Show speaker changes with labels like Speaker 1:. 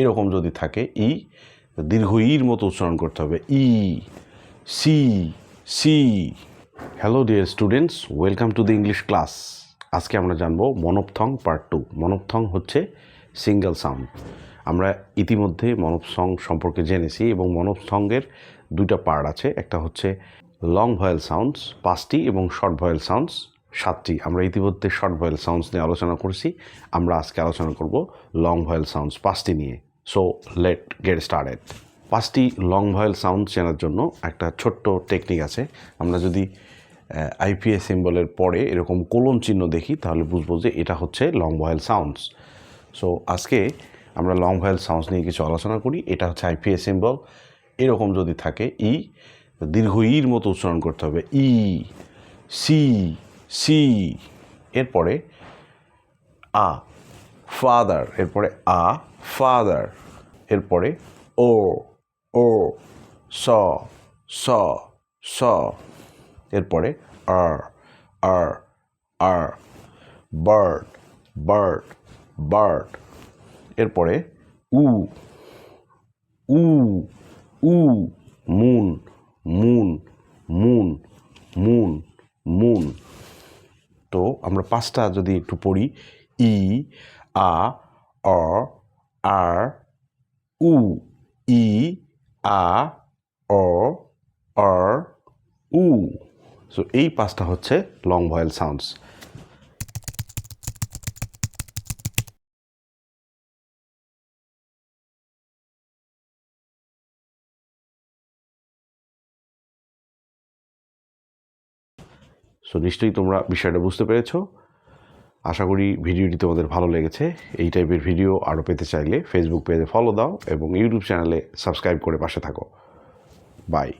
Speaker 1: এরকম যদি থাকে, ই, দীর্ঘ ইর মতো উচ্চারণ করতে হবে। ই, see see. Hello dear students welcome to the English class আজকে আমরা জানব মনপথং পার্ট টু মনপথং হচ্ছে সিঙ্গেল সাউন্ড আমরা ইতিমধ্যে মনপসং সম্পর্কে জেনেছি এবং মনপসঙ্গের দুইটা পার্ট আছে। একটা হচ্ছে লং ভয়েল সাউন্ডস পাঁচটি এবং শর্ট ভয়েল সাউন্ডস সাতটি। আমরা ইতিমধ্যে শর্ট ভয়েল সাউন্ডস নিয়ে আলোচনা করেছি। আমরা আজকে আলোচনা করব লং ভয়েল সাউন্ডস পাঁচটি নিয়ে। সো লেট গেট স্টার্টেড পাঁচটি লং ভয়েল সাউন্ড চেনার জন্য একটা ছোট্ট টেকনিক আছে। আমরা যদি আইপিএস সিম্বলের পরে এরকম কোলন চিহ্ন দেখি, তাহলে বুঝব যে এটা হচ্ছে লং ভয়েল সাউন্ডস সো আজকে আমরা লং ভয়েল সাউন্ডস নিয়ে কিছু আলোচনা করি। এটা হচ্ছে আইপিএস সিম্বল এরকম যদি থাকে ই দীর্ঘ ইর মতো উচ্চারণ করতে হবে। ই সি সি এরপরে, আ ফাদার এরপরে, আ ফাদার। এরপরে, ও ও, স স স। এরপরে, আর আর আর। Bird bird bird. এরপরে, উ উ উ, moon moon moon moon moon. তো আমরা পাঁচটা যদি একটু পড়ি, ই, আ, অ আর উ ই আ অ আর উ সো এই পাঁচটা হচ্ছে লং ভয়েল সাউন্ডস সো নিশ্চয়ই তোমরা বিষয়টা বুঝতে পেরেছ। আশা করি ভিডিওটি তোমাদের ভালো লেগেছে। এই টাইপের ভিডিও আরও পেতে চাইলে ফেসবুক পেজে ফলো দাও এবং ইউটিউব চ্যানেলে সাবস্ক্রাইব করে পাশে থাকো। বাই